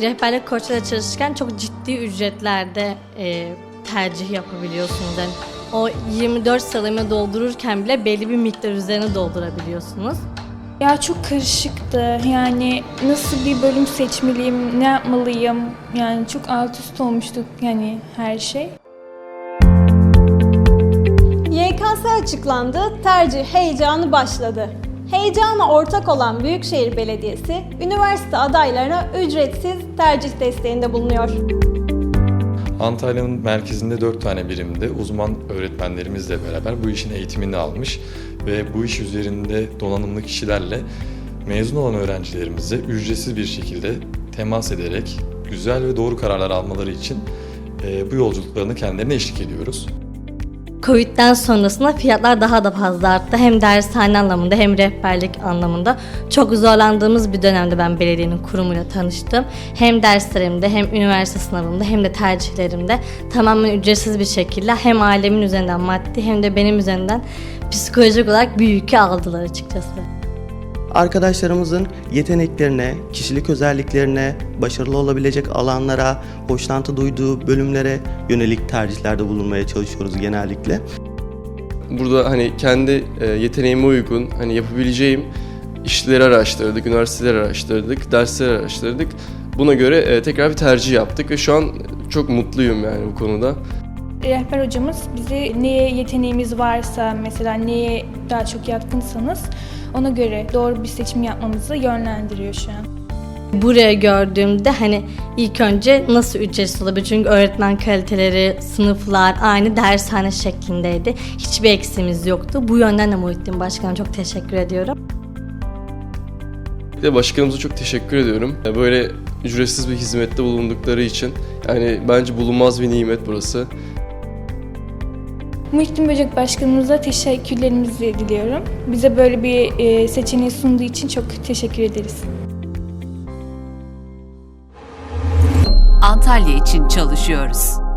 rehberlik koçlarıyla çalışırken çok ciddi ücretlerde e, tercih yapabiliyorsunuz. Yani o 24 sıralamayı doldururken bile belli bir miktar üzerine doldurabiliyorsunuz. Ya çok karışıktı. Yani nasıl bir bölüm seçmeliyim, ne yapmalıyım? Yani çok alt üst olmuştu yani her şey. YKS açıklandı, tercih heyecanı başladı. Heyecana ortak olan Büyükşehir Belediyesi, üniversite adaylarına ücretsiz tercih desteğinde bulunuyor. Antalya'nın merkezinde 4 tane birimde uzman öğretmenlerimizle beraber bu işin eğitimini almış ve bu iş üzerinde donanımlı kişilerle mezun olan öğrencilerimize ücretsiz bir şekilde temas ederek güzel ve doğru kararlar almaları için e, bu yolculuklarını kendilerine eşlik ediyoruz. Covid'den sonrasında fiyatlar daha da fazla arttı. Hem dershane anlamında hem rehberlik anlamında. Çok zorlandığımız bir dönemde ben belediyenin kurumuyla tanıştım. Hem derslerimde hem üniversite sınavımda hem de tercihlerimde tamamen ücretsiz bir şekilde hem ailemin üzerinden maddi hem de benim üzerinden psikolojik olarak bir yükü aldılar açıkçası. Arkadaşlarımızın yeteneklerine, kişilik özelliklerine, başarılı olabilecek alanlara, hoşlantı duyduğu bölümlere yönelik tercihlerde bulunmaya çalışıyoruz genellikle. Burada hani kendi e, yeteneğime uygun hani yapabileceğim işleri araştırdık, üniversiteleri araştırdık, dersleri araştırdık. Buna göre e, tekrar bir tercih yaptık ve şu an çok mutluyum yani bu konuda. Rehber hocamız bizi neye yeteneğimiz varsa, mesela neye daha çok yatkınsanız ona göre doğru bir seçim yapmamızı yönlendiriyor şu an. Buraya gördüğümde hani ilk önce nasıl ücretsiz olabilir? Çünkü öğretmen kaliteleri, sınıflar aynı dershane şeklindeydi. Hiçbir eksiğimiz yoktu. Bu yönden de Muhittin Başkan'a çok teşekkür ediyorum. Bir de başkanımıza çok teşekkür ediyorum. E, Böyle ücretsiz bir hizmette bulundukları için yani bence bulunmaz bir nimet burası. Muhittin Böcek Başkanımıza teşekkürlerimizi diliyorum. Bize böyle bir e, seçeneği sunduğu için çok teşekkür ederiz. Antalya için çalışıyoruz.